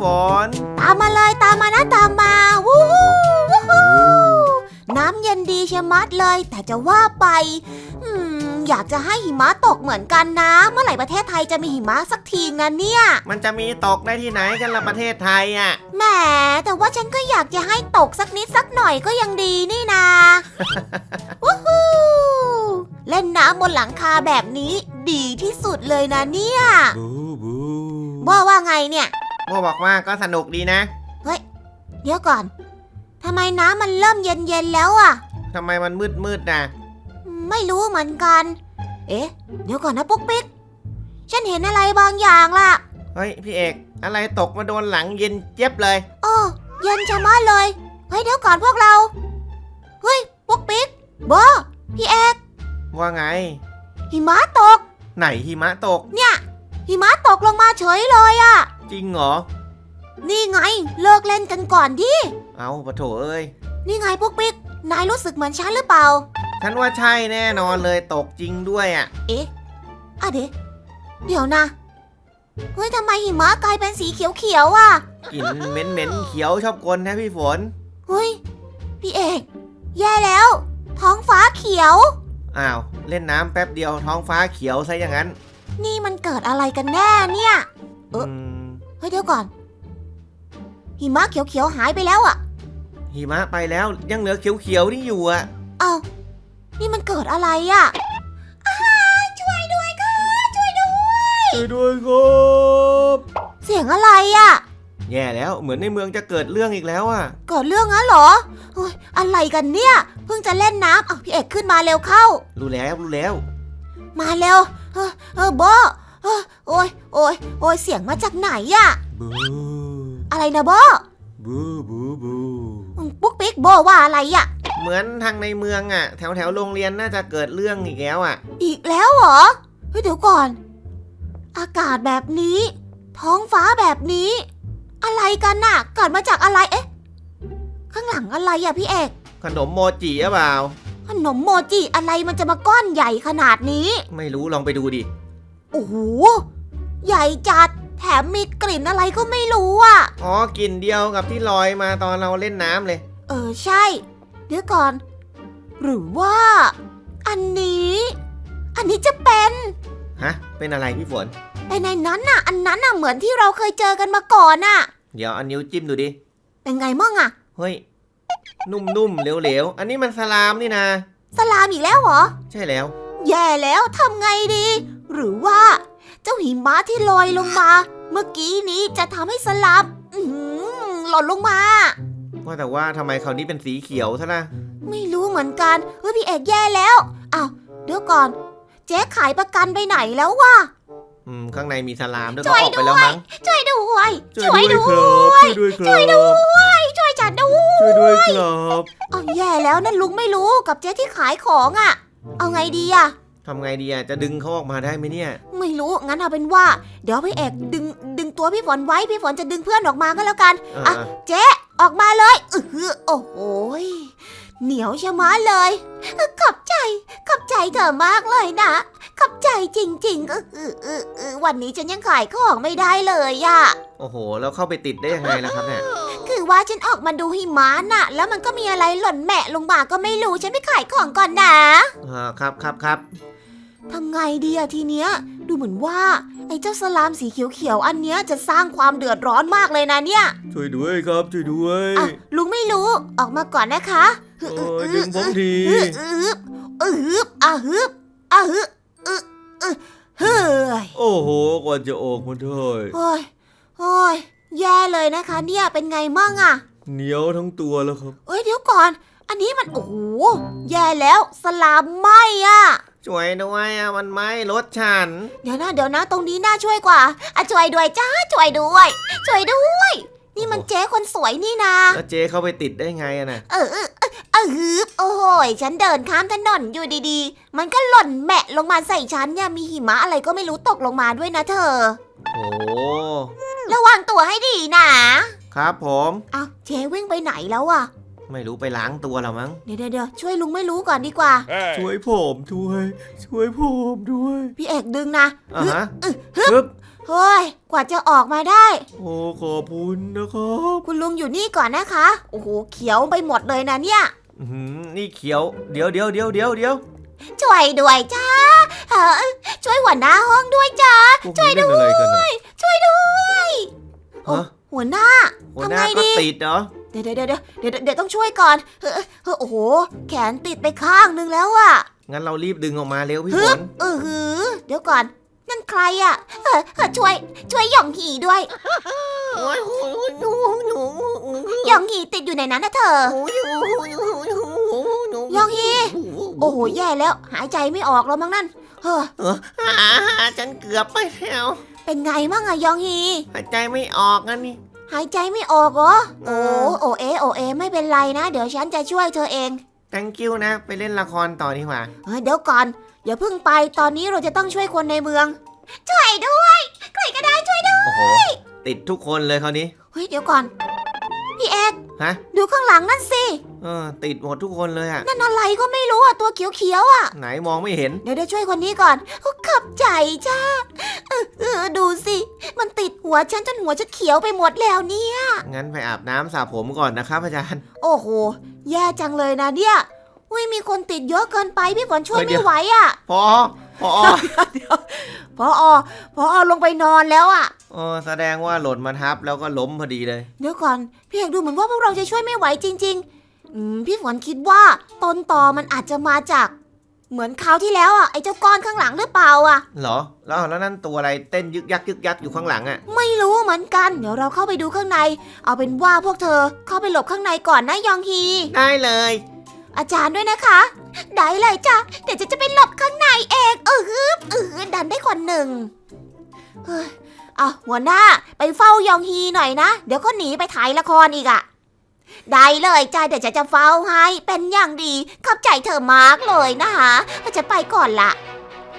ฝน ตามมาเลยตามมานะตามมาวู้ฮู้วู้ฮู้น้ำเย็นดีเชะมัดเลย แต่จะว่าไปอืมอยากจะให้หิมะตกเหมือนกันนะ เมื่อไหร่ประเทศไทยจะมีหิมะสักทีนะเนี่ย มันจะมีตกได้ที่ไหนกันละประเทศไทยอะ แหม แต่ว่าฉันก็อยากจะให้ตกสักนิดสักหน่อยก็ยังดีนี่นา วู้ฮู้เล่นน้ำบนหลังคาแบบนี้ดีที่สุดเลยนะเนี่ย บูบู ว่าว่าไงเนี่ย โมบอกว่าก็สนุกดีนะ เดี๋ยวก่อน ทำไมน้ำมันเริ่มเย็นๆแล้วอะทำไมมันมืดมืดๆนะไม่รู้เหมือนกัน เอ๊ะ เดี๋ยวก่อนนะปุ๊กปิ๊ก ฉันเห็นอะไรบางอย่างล่ะเฮ้ยพี่เอก อะไรตกมาโดนหลังเย็นเจ็บเลย โอ้เย็นชะมัดเลย เฮ้ยเดี๋ยวก่อนพวกเรา เฮ้ยปุ๊กปิ๊กโบพี่เอกว่าไง หิมะตก ไหนหิมะตกเนี่ยหิมะตกลงมาเฉยเลยอะ จริงเหรอ นี่ไง เลิกเล่นกันก่อนดิ เอาปะโถเอ้ย นี่ไงปุ๊กปิ๊ก นายรู้สึกเหมือนฉันหรือเปล่า ฉันว่าใช่แน่นอนเลยตกจริงด้วยอะ เอ๊ะอะเดี๋ยวเดี๋ยวนะ เฮ้ยทำไมหิมะกลายเป็นสีเขียวๆอะกลิ่นเหม็นเหม็นๆเขียวชอบกลนะพี่ฝน เฮ้ย พี่เอก แย่แล้ว ท้องฟ้าเขียว อ้าว เล่นน้ำแป๊บเดียวท้องฟ้าเขียวซะอย่างนั้นนี่มันเกิดอะไรกันแน่เนี่ย เอ๊ะ อืม เฮ้ยเดี๋ยวก่อน หิมะเขียวๆหายไปแล้วอะหิมะไปแล้วยังเหลือเขียวๆนี่อยู่อะเอ้านี่มันเกิดอะไรอะอ้าช่วยด้วยค่ะช่วยด้วย ช่วยด้วยครับเสียงอะไรอะแย่แล้วเหมือนในเมืองจะเกิดเรื่องอีกแล้วอะเกิดเรื่องงั้นเหรอเฮ้ยอะไรกันเนี่ย เพิ่งจะเล่นน้ำอะพี่เอกขึ้นมาเร็วเข้า รู้แล้วรู้แล้ว มาเร็ว เออเออโบ เออโอ้ยโอ้ยโอ้ยเสียงมาจากไหนอะบูอะไรนะโบบูบูบูอืมปุ๊กปิ๊กโบว่าอะไรอะเหมือนทางในเมืองอะ แถวแถวๆโรงเรียนน่าจะเกิดเรื่องอีกแล้วอะ อีกแล้วเหรอเฮ้ยเดี๋ยวก่อน อากาศแบบนี้ ท้องฟ้าแบบนี้ อะไรกันน่ะเกิดมาจากอะไรเอ๊ะ ข้างหลังอะไรอะพี่เอกขนมโมจิหรือเปล่า ขนมโมจิอะไรมันจะมาก้อนใหญ่ขนาดนี้ ไม่รู้ลองไปดูดิ โอ้โหใหญ่จัดแถมมีกลิ่นอะไรก็ไม่รู้อะอ๋อกลิ่นเดียวกับที่ลอยมาตอนเราเล่นน้ำเลย เออใช่ เดี๋ยวก่อน หรือว่า อันนี้ อันนี้จะเป็นฮะ เป็นอะไรพี่ฝนแต่ในนั้นน่ะ อันนั้นน่ะเหมือนที่เราเคยเจอกันมาก่อนน่ะ เดี๋ยวเอานิ้วจิ้มดูดิ เป็นไงมั่งอะเฮ้ย นุ่มๆเหลวๆ อันนี้มันสลามนี่นะ สลามอีกแล้วเหรอ ใช่แล้ว แย่แล้วทำไงดี หรือว่า เจ้าหิมะที่ลอยลงมา เมื่อกี้นี้จะทำให้สลามอื้อหือหล่นลงมา ว่าแต่ว่าทำไมคราวนี้เป็นสีเขียวซะนะไม่รู้เหมือนกันเฮ้ยพี่เอกแย่แล้วอ้าวเดี๋ยวก่อน เจ๊ขายประกันไปไหนแล้ววะ อืมข้างในมีสลามด้วยช่ก็วยออกไปแล้วมั้งช่วยด้วยช่วยด้วยครับช่วยด้วยครับช่วยด้วยช่วยฉันด้วยช่วยด้วยครับ เอาแย่แล้วนั่นลุงไม่รู้กับเจ๊ที่ขายของอะ่ะ เอาไงดีอะ่ะ ทำไงดีอะจะดึงเขาออกมาได้ไหมเนี่ย ไม่รู้งั้นเอาเป็นว่า เดี๋ยวพี่เอกดึงดึงตัวพี่ฝนไว้พี่ฝนจะดึงเพื่อนออกมาก็แล้วกันอะ อะเจ๊ออกมาเลยเออโอ้โหยเหนียวชะมัดเลยขอบใจ ขอบใจเธอมากเลยนะ ขอบใจจริงๆเออเออเออเออวันนี้ฉันยังขายของไม่ได้เลยอะ โอ้โห แล้วเข้าไปติดได้ยังไงล่ะครับเนี่ย คือว่าฉันออกมาดูหิมะน่ะ แล้วมันก็มีอะไรหล่นแหมะลงมาก็ไม่รู้ ฉันไปขายของก่อนนะอ่าครับครับครับทำไงดีอะทีเนี้ย ดูเหมือนว่า ไอ้เจ้าสลามสีเขียวๆอันเนี้ยจะสร้างความเดือดร้อนมากเลยนะเนี่ยช่วยด้วยครับช่วยด้วยอะลุงไม่รู้ออกมาก่อนนะคะโอ้ยดึงผมทีฮึบฮึบฮึบอะฮึบอะฮึบอึอึเฮ้ยโอ้โหกว่าจะออกมาได้โอ้ยโอ้ย แย่เลยนะคะ เนี่ยเป็นไงมั่งอะเหนียวทั้งตัวแล้วครับ เอ้ยเดี๋ยวก่อน อันนี้มันโอ้โหแย่แล้วสลามไหมอะช่วยด้วยอะมันไหม้รถฉัน เดี๋ยวนะเดี๋ยวนะตรงนี้น่าช่วยกว่าอะช่วยด้วยจ้าช่วยด้วย ช่วยด้วย นี่มันเจ๊คนสวยนี่นาแล้วเจ๊เข้าไปติดได้ไงอะน่ะเออเออเออเออฮึบโอ้โหยฉันเดินข้ามถนนอยู่ดีๆ มันก็หล่นแมะลงมาใส่ฉันเนี่ยมีหิมะอะไรก็ไม่รู้ตกลงมาด้วยนะเธอ โอ้ระวังตัวให้ดีนะครับผมอ้าวเจ๊วิ่งไปไหนแล้วอะไม่รู้ไปล้างตัวแล้วมั้ง เดี๋ยวเดี๋ยวเดี๋ยวช่วยลุงไม่รู้ก่อนดีกว่า ช่วยผมด้วย ช่วยผมด้วย พี่เอกดึงนะอะฮะอึฮึบปึ๊บเฮ้ย กว่าจะออกมาได้ โอ้ขอบคุณนะครับ คุณลุงอยู่นี่ก่อนนะคะ โอ้โห เขียวไปหมดเลยนะเนี่ยอื้อหือนี่เขียว เดี๋ยวเดี๋ยวเดี๋ยวเดี๋ยวเดี๋ยว ช่วยด้วยจ้าเออช่วยหัวหน้าห้องด้วยจ้าพวกนี้เล่นอะไรกันน่ะช่วยด้วยโอ้ฮะหัวหน้า หัวหน้าทำไงก็ดี ติดเหรอเดี๋ยวเดี๋ยวเดี๋ยวเดี๋ยวเดี๋ยวต้องช่วยก่อนเฮ้ยเฮ้ยโอ้โห แขนติดไปข้างนึงแล้วอะ งั้นเรารีบดึงออกมาเร็วพี่ฮึฝบ นเออหือ เดี๋ยวก่อน นั่นใครอะเออเออช่วย ช่วยหยองหีด้วย โอ้ยโอ้ยหนูหนูหยองหีติดอยู่ในนั้นนะเธอโอ้ยหนูหนูหนูหนู ยองฮีโอ้โหแย่แล้ว หายใจไม่ออกแล้วมั้งนั่นเฮ้อเอออ่าฉันเกือบไปแล้วเป็นไงมั่งอะยองฮีหายใจไม่ออกนะนี่ หายใจไม่ออกเหรอเอโอ้อโอเอโอเอไม่เป็นไรนะ เดี๋ยวฉันจะช่วยเธอเอง thank you นะ ไปเล่นละครต่อดีกว่าเฮ้ยเดี๋ยวก่อนอย่าเพิ่งไปตอนนี้เราจะต้องช่วยคนในเมือง ช่วยด้วย ใครก็ได้ช่วยด้วยโอ้โหติดทุกคนเลยคราวนี้เฮ้ยเดี๋ยวก่อน พี่เอก ฮะดูข้างหลังนั่นสิ เออติดหมดทุกคนเลยอะนั่นอะไรก็ไม่รู้อะตัวเขียวๆอะไหนมองไม่เห็น เดี๋ยวเดี๋ยวช่วยคนนี้ก่อนโอ้ขับใจจ้าเออเออดูสิ มันติดหัวฉันจนหัวฉันเขียวไปหมดแล้วเนี่ย งั้นไปอาบน้ำสระผมก่อนนะครับอาจารย์ โอ้โห แย่จังเลยนะเนี่ย อุ้ยมีคนติดเยอะเกินไปพี่ฝนช่วยเฮ้ยเดี๋ไม่ยว ไหวอะพอ พอเดี๋ยวพออพออลงไปนอนแล้วอะเออแสดงว่าหล่นมาทับแล้วก็ล้มพอดีเลย เดี๋ยวก่อน พี่เอกดูเหมือนว่าพวกเราจะช่วยไม่ไหวจริง ๆ อืม พี่ฝนคิดว่าต้นตอมันอาจจะมาจาก เหมือนคราวที่แล้วอะไอ้เจ้าก้อนข้างหลังหรือเปล่าอะเหรอ แล้วแล้วนั่นตัวอะไรเต้นยึกยักยึกยักอยู่ข้างหลังอะไม่รู้เหมือนกัน เดี๋ยวเราเข้าไปดูข้างใน เอาเป็นว่าพวกเธอเข้าไปหลบข้างในก่อนนะยองฮี ได้เลย อาจารย์ด้วยนะคะ ได้เลยจ้ะเดี๋ยวจะจะไปหลบข้างในเองเออฮึบเออดันได้คนหนึ่งเฮ้ยอะหัวหน้าไปเฝ้ายองฮีหน่อยนะ เดี๋ยวเขาหนีไปถ่ายละครอีกอะได้เลยจ้ะเดี๋ยวจะจะเฝ้าให้เป็นอย่างดีขอบใจเธอมากเลยนะคะจะไปก่อนละ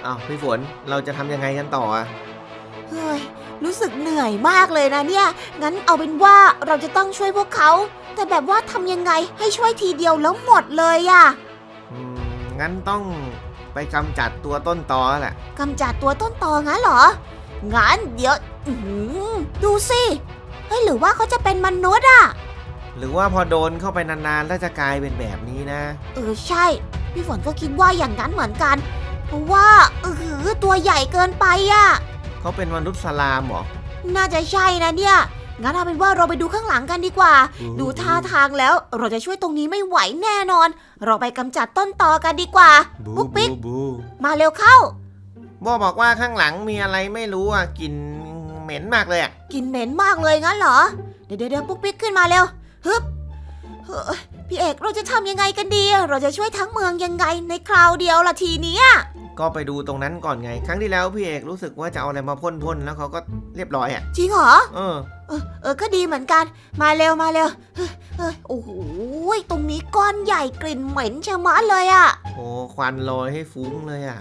อ้าวพี่ฝนเราจะทำยังไงกันต่ออะ เฮ้ย รู้สึกเหนื่อยมากเลยนะเนี่ย งั้นเอาเป็นว่าเราจะต้องช่วยพวกเขา แต่แบบว่าทำยังไงให้ช่วยทีเดียวแล้วหมดเลยอะอืมงั้นต้องไปกำจัดตัวต้นตอแหละ กำจัดตัวต้นตองั้นเหรอ งั้นเดี๋ยวอื้อหือดูสิ เฮ้ยหรือว่าเขาจะเป็นมนุษย์อะหรือว่าพอโดนเข้าไปนานๆแล้วจะกลายเป็นแบบนี้นะ เออใช่ พี่ฝนก็คิดว่าอย่างนั้นเหมือนกัน เพราะว่าเออหือตัวใหญ่เกินไปอะ เขาเป็นมนุษย์สลามเหรอ น่าจะใช่นะเนี่ย งั้นเอาเป็นว่าเราไปดูข้างหลังกันดีกว่าดูท่าทางแล้วเราจะช่วยตรงนี้ไม่ไหวแน่นอน เราไปกำจัดต้นตอกันดีกว่า บูปุ๊กปิ๊ก บูบูมาเร็วเข้า โบบอกว่าข้างหลังมีอะไรไม่รู้อะกลินเหม็นมากเลยอะกลินเหม็นมากเลยงั้นเหรอ เดี๋ยวเดี๋ยวเดี๋ยวปุ๊กปิ๊กขึ้นมาเร็ว ฮึบเฮ้ยพี่เอกเราจะทำยังไงกันดี เราจะช่วยทั้งเมืองยังไงในคราวเดียวละทีเนี้ย ก็ไปดูตรงนั้นก่อนไง ครั้งที่แล้วพี่เอกรู้สึกว่าจะเอาอะไรมาพ่นๆแล้วเขาก็เรียบร้อยอะจริงเหรอ เออ เออเออก็ดีเหมือนกัน มาเร็วมาเร็วเฮ้ยเฮ้ยโอ้โหตรงนี้ก้อนใหญ่กลิ่นเหม็นชะมัดเลยอะโอ้ควันลอยให้ฟุ้งเลยอะ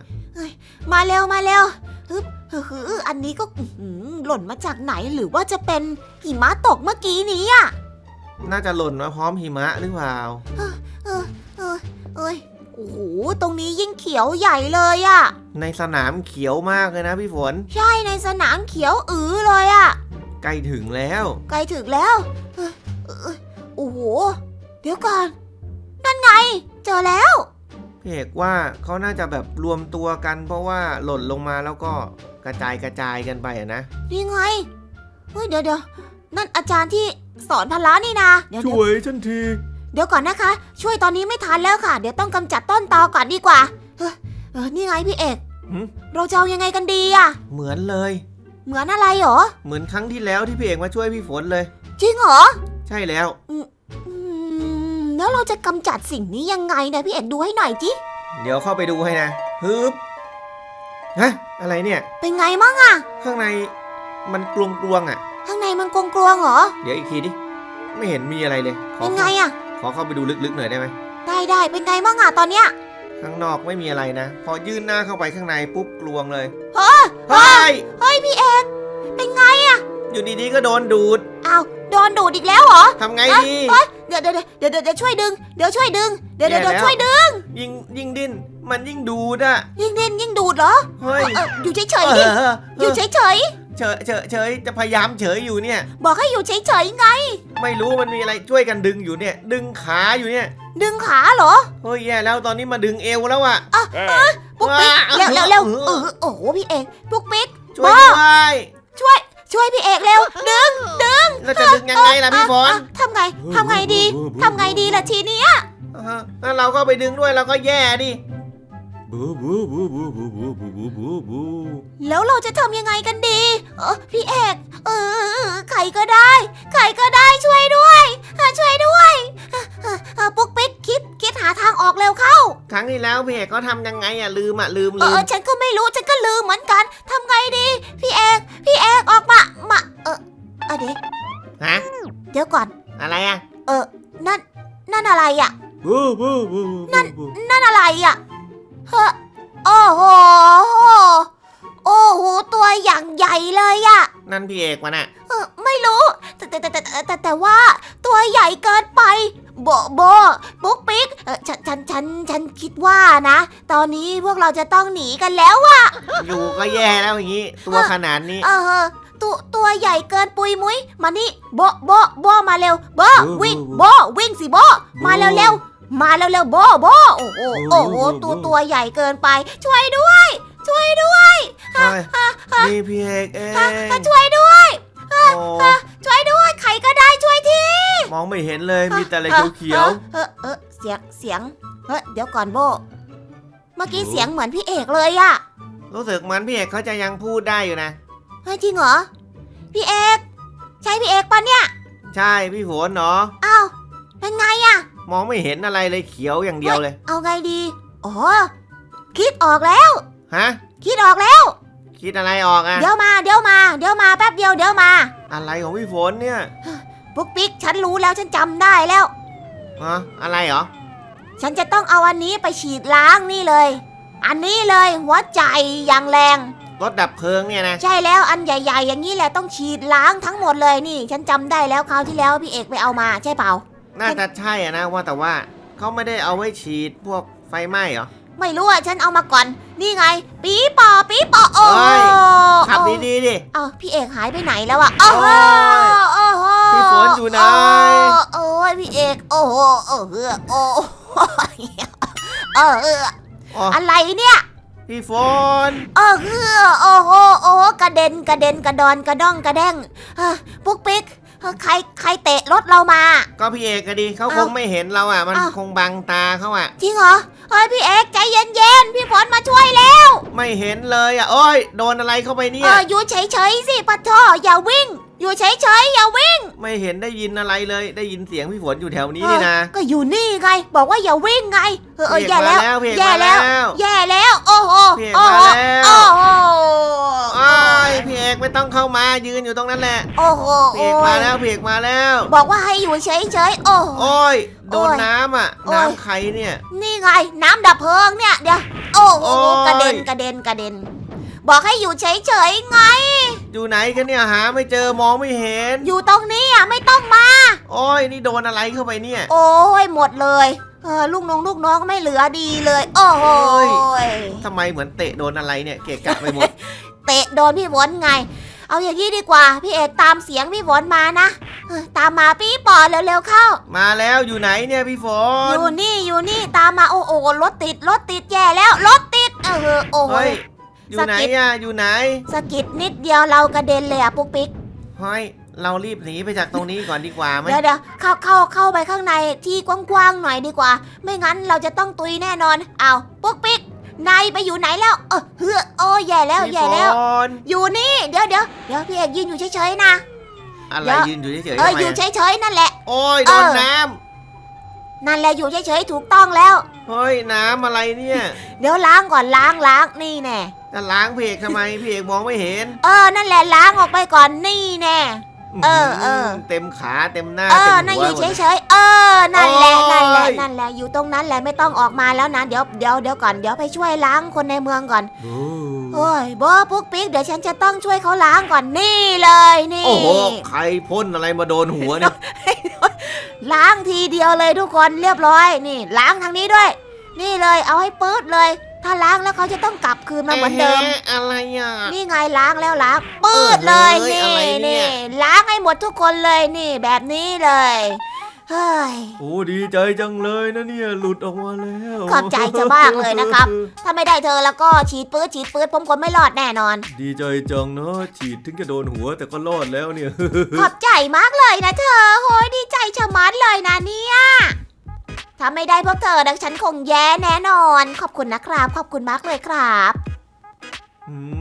มาเร็วมาเร็วฮึบฮึบฮึบอันนี้ก็อื้อหือหล่นมาจากไหนหรือว่าจะเป็นหิมะตกเมื่อกี้นี้อะน่าจะหล่นมาพร้อมหิมะหรือเปล่า เออเออเอ้ยโอ้โหตรงนี้ยิ่งเขียวใหญ่เลยอะในสนามเขียวมากเลยนะพี่ฝน ใช่ในสนามเขียวอือเลยอะใกล้ถึงแล้ว ใกล้ถึงแล้วเอ้ยเอ้ยโอ้โห เดี๋ยวก่อน นั่นไง เจอแล้ว พี่เอกว่าเขาน่าจะแบบรวมตัวกัน เพราะว่าหล่นลงมาแล้วก็กระจายกระจายกันไปอะนะ นี่ไง เฮ้ยเดี๋ยวเดี๋ยวนั่นอาจารย์ที่สอนพละนี่นะเดี๋ยวเดี๋ยว ช่วยฉันที เดี๋ยวก่อนนะคะ ช่วยตอนนี้ไม่ทันแล้วค่ะ เดี๋ยวต้องกำจัดต้นตอก่อนดีกว่าเฮ้ยเออนี่ไงพี่เอกหึ เราจะเอายังไงกันดีอะเหมือนเลย เหมือนอะไรหรอเหมือนครั้งที่แล้วที่พี่เอกมาช่วยพี่ฝนเลย จริงเหรอใช่แล้ว อืมแล้วเราจะกำจัดสิ่งนี้ยังไงนะพี่เอกดูให้หน่อยจิเดี๋ยวเข้าไปดูให้นะฮึบฮะอะไรเนี่ย เป็นไงมั่งอะข้างในมันกลวงกลวงๆอะ ข้างในมันกลวงๆเหรอ เดี๋ยวอีกทีดิไม่เห็นมีอะไรเลยขอเป็นไงอะ ขอเข้าไปดูลึกๆหน่อยได้ไหมได้ได้เป็นไงมั่งอะตอนเนี้ยข้างนอกไม่มีอะไรนะ พอยื่นหน้าเข้าไปข้างในปุ๊บกลวงเลยเฮ้ยเฮ้ยเฮ้ยพี่เอกเป็นไงอยู่ดีๆก็โดนดูดอ้าวโดนดูดอีกแล้วเหรอทำไงดีเฮ้ยเดี๋ยวเดี๋ยวเดี๋ยวเดี๋ยวเดี๋ยวช่วยดึงเดี๋ยวช่วยดึงเดี๋ยวเดี๋ยวเดี๋ยวแย่แล้วช่วยดึง ยิ่งยิ่งดิ้นมันยิ่งดูดอะยิ่งเด่นยิ่งดูดเหรอเฮ้ยเอออยู่เฉยๆดิเอออยู่เฉย เฉยเฉยเฉยจะพยายามเฉยอยู่เนี่ย บอกให้อยู่เฉยๆไง ไม่รู้มันมีอะไรช่วยกันดึงอยู่เนี่ย ดึงขาอยู่เนี่ยดึงขาเหรอเฮ้ยแย่แล้วตอนนี้มาดึงเอวแล้วอะปุ๊กปิ๊กว้าเร็วเร็วเร็วเอเอออโอ้โหพี่เอกปุ๊กปิ๊ก ช่วยบ้าด้วยช่วย ช่วยพี่เอกเร็วดึงดึงเราจะดึงยังไงล่ะพี่ฝนอะทำไงทำไงดีทำไงดีล่ะทีเนี้ยอ่าฮะถ้าเราก็ไปดึงด้วยเราก็แย่ดิ บูบูบูบูบูบูบูบูบูบูแล้วเราจะทำยังไงกันดีเออพี่เอกเออใครก็ได้ ใครก็ได้ช่วยด้วยช่วยด้วยปุ๊กปิ๊กคิดคิดหาทางออกเร็วเข้า ครั้งที่แล้วพี่เอกเขาทำยังไงอะลืมอะลืมเอลืมอฉันก็ไม่รู้ฉันก็ลืมเหมือนกันทำไงดี พี่เอกพี่เอกออกมามาเออเออเดี๋ยวฮะเดี๋ยวก่อนอะไรอะเออนั่นนั่นอะไรอะบูบูบูนั่นนั่นอะไรอะ เฮ้อโอ้โห โอ้โห ตัวอย่างใหญ่เลยอะนั่นพี่เอกวะน่ะเออไม่รู้ แต่แต่แต่แต่แต่แต่แต่ว่า ตัวใหญ่เกินไป โบโบปุ๊กปิ๊กเออฉันฉันฉันฉันคิดว่านะ ตอนนี้พวกเราจะต้องหนีกันแล้วอะอยู่ก็แย่แล้วอย่างนี้ ตัวขนาดนี้ เออตัวตัวใหญ่เกินปุยมุ้ยมานี่โบโบโบมาเร็วโบวิ่งโบวิ่งสิโบมาเร็วเร็ว มาเร็วเร็วโบโบโอ้โหโอ้โหตัวตัวใหญ่เกินไป ช่วยด้วย ช่วยด้วยเฮ้ยนี่พี่เอกเองอะช่วยด้วยโอ้ช่วยด้วยใครก็ได้ช่วยทีมองไม่เห็นเลยมีแต่อะไรเขียวเออเออเสียงเสียงเฮ้ยเดี๋ยวก่อนโบ เมื่อกี้เสียงเหมือนพี่เอกเลยอะๆรู้สึกเหมือนพี่เอกเขาจะยังพูดได้อยู่นะเฮ้ยจริงเหรอพี่เอก ใช่พี่เอกปะเนี่ย ใช่พี่ฝนเนาะอ้าวเป็นไงอะ มองไม่เห็นอะไรเลยเขียวอย่างเดียวเลย เอาไงดี อ๋อ คิดออกแล้ว ฮะ คิดออกแล้ว คิดอะไรออกอะเดี๋ยวมา เดี๋ยวมา เดี๋ยวมาแป๊บเดียวเดี๋ยวมา อะไรของพี่ฝนเนี่ยปุ๊กปิ๊กฉันรู้แล้วฉันจำได้แล้วฮะอะไรเหรอ ฉันจะต้องเอาอันนี้ไปฉีดล้างนี่เลย อันนี้เลยหัวใจอย่างแรงรถดับเพลิงเนี่ยนะ ใช่แล้วอันใหญ่ ๆ อย่างนี้แหละต้องฉีดล้างทั้งหมดเลยนี่ ฉันจำได้แล้วคราวที่แล้วพี่เอกไปเอามาใช่เปล่า น่าจะใช่อะนะว่าแต่ว่าเขาไม่ได้เอาไว้ฉีดพวกไฟไหม้เหรอ ไม่รู้อะฉันเอามาก่อน นี่ไง ปีปอปีปอโอ้เฮ้ย ขับโอ้ดีๆดิ เอ้าพี่เอกหายไปไหนแล้วอะโอ้โหโอ้โอ้โหพี่ฝนอยู่ไหน โอ้ยพี่เอกโอ้โหโอ้เออโอ้โหเออเอออ๋ออะไรเนี่ย พี่ฝน เออเออโอ้โหโอ้โหกระเด็นกระเด็นกระดอนกระด้องกระแดงเฮ้ยปุ๊กปิ๊กเฮ้ย ใครใครเตะรถเรามา ก็พี่เอกก็ดีเขาเอ้าคงไม่เห็นเราอะ มันเอ้าคงบังตาเขาอะ จริงเหรอเฮ้ยพี่เอกใจเย็นๆ พี่ฝนมาช่วยแล้ว ไม่เห็นเลยอะโอ้ยโดนอะไรเข้าไปเนี่เอยออยู่เฉยๆสิปะโทอย่าวิ่ง อยู่เฉยๆอย่าวิ่งไม่เห็นได้ยินอะไรเลย ได้ยินเสียงพี่ฝนอยู่แถวนี้นี่นะเออก็อยู่นี่ไง บอกว่าอย่าวิ่งไง เออเออพี่แย่เอกแล้วมาแล้วพี่เอกแย่มาแล้แล้ว วแย่แล้ว โอ้โหพี่เอกโอ้มาโหแล้วโอ้โหโอ้ยพี่เอกไม่ต้องเข้ามายืนอยู่ตรงนั้นแหละโอ้โหพี่เอกมาแล้วพี่เอกมาแล้ว บอกว่าให้อยู่เฉยๆโอ้โห โอ้ยโดนโอ้ยน้ำอะ โอ้ย น้ำใครเนี่ย นี่ไง น้ำดับเพลิงเนี่ยเดี๋ยวโอ้โหโอ้ย กระเด็นกระเด็นกระเด็น บอกให้อยู่เฉยๆไง อยู่ไหนกันเนี่ยหาไม่เจอมองไม่เห็น อยู่ตรงนี้อะไม่ต้องมา โอ้ยนี่โดนอะไรเข้าไปเนี่ย โอ้ยหมดเลยเออลูกน้องลูกน้องไม่เหลือดีเลย โอ้โหทำไมเหมือนเตะโดนอะไรเนี่ยเกะกะไปหมด เตะโดนพี่ฝนไง เอาอย่างนี้ดีกว่า พี่เอกตามเสียงพี่ฝนมานะเออตามมาปี้ปอเร็วๆเข้า มาแล้วอยู่ไหนเนี่ยพี่ฝอนยู่นี่อยู่นี่ตามมาโอ้โหรถติดรถติดแย่แล้วรถติด เออโอ้โหเฮ้ย อยู่ไหนสะกิดอะอยู่ไหนสะกิดนิดเดียวเรากระเด็นเลยอะปุ๊กปิ๊กเฮ้ยเรารีบหนีไปจากตรงนี้ก่อนดีกว่าไหมเดี๋ยวเดี๋ยวเข้าเข้าเข้าไปข้างในที่กว้างๆหน่อยดีกว่า ไม่งั้นเราจะต้องตุยแน่นอนเอาปุ๊กปิ๊กนายไปอยู่ไหนแล้วเออเฮ้อโอ้แย่แล้วพี่แย่แล้วฝนอยู่นี่เดี๋ยวเดี๋ยวเดี๋ยวพี่เอกยืนอยู่เฉยๆนะอะไรเดี๋ยวยืนอยู่เฉยๆเออทำไมอยู่อะเฉยๆนั่นแหละ โอ้ยโดนเออ น้นั่นแหละอยู่เฉยๆถูกต้องแล้วำเฮ้ยน้ำอะไรเนี่ย เดี๋ยวล้างก่อนล้างล้างนี่แน่จะล้างพี่เอกทำไมพี่เอกมองไม่เห็น เออ นั่นแหละล้างออกไปก่อนนี่แน่เออเออ เต็มขาเต็มหน้าเอเต็อมนั่นหัอวยู่หมดเฉยๆเออ นั่นแหละโอ้ยนั่นแหละนั่นแหละอยู่ตรงนั้นแหละไม่ต้องออกมาแล้วนะเดี๋ยวเดี๋ยวเดี๋ยวก่อนเดี๋ยวไปช่วยล้างคนในเมืองก่อนบูโอ้ยโบปุ๊กปิ๊กเดี๋ยวฉันจะต้องช่วยเขาล้างก่อนนี่เลยนี่ โอ้โหใครพ่นอะไรมาโดนหัวเนี่ย ล้างทีเดียวเลยทุกคนเรียบร้อยนี่ ล้างทางนี้ด้วย นี่เลยเอาให้ปื๊ดเลย ถ้าล้างแล้วเขาจะต้องกลับคืนมาเหมือนเดิมะอะไรอะ นี่ไงล้างแล้วล้างปืดเลยเออนี่อะไรเนี่นี่ยล้างให้หมดทุกคนเลยนี่ แบบนี้เลย เฮ้ย โอ้ดีใจจังเลยนะเนี่ยหลุดออกมาแล้วขอบใจจะมากเลยนะครับ ถ้าไม่ได้เธอแล้วก็ฉีดปื๊ดฉีดปื๊ดผมคนไม่รอดแน่นอน ดีใจจังเนาะฉีดถึงจะโดนหัวแต่ก็รอดแล้วเนี่ยขอบใจมากเลยนะเธอโหยดีใจชะมัดเลยนะเนี่ยถ้าไม่ได้พวกเธอนะฉันคงแย่แน่นอน ขอบคุณนะครับ ขอบคุณมากเลยครับอืมดี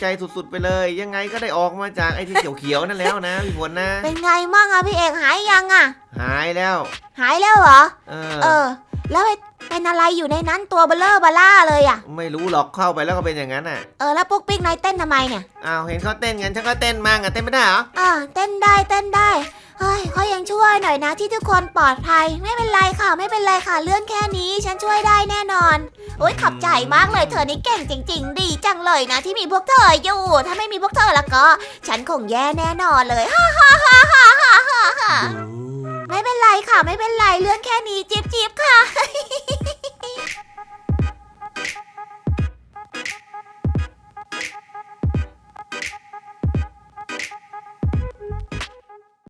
ใจสุดๆไปเลย ยังไงก็ได้ออกมาจากไอ้ที่เขียวๆนั่นแล้วนะพี่ฝนนะเป็นไงมั่งอะพี่เอกหายยังอะหายแล้ว หายแล้วเหรอ เอเอออ แล้วไอ้ เป็นอะไรอยู่ในนั้นตัวเบลเลอร์บลล่าเลยอะไม่รู้หรอกเข้าไปแล้วก็เป็นอย่างนั้นอะเออแล้วปุ๊กปิ๊กนายเต้นทำไมเนี่ยอ้าวเห็นเขาเต้นกันฉันก็เต้นมั่งอะเต้นไม่ได้เหรออ่าเต้นได้เต้นได้เฮ้ยเขายังช่วยหน่อยนะที่ทุกคนปลอดภัย ไม่เป็นไรค่ะ ไม่เป็นไรค่ะเรื่องแค่นี้ ฉันช่วยได้แน่นอนโอ๊ยขอบใจมากเลยเธอนี่เก่งจริง ๆ ดีจังเลยนะที่มีพวกเธออยู่ ถ้าไม่มีพวกเธอแล้วก็ ฉันคงแย่แน่นอนเลยฮ่าฮ่าฮ่าฮ่าฮ่าฮ่าฮ่า ไม่เป็นไรค่ะ ไม่เป็นไรเรื่องแค่นี้จิ๊บจิ๊บค่ะ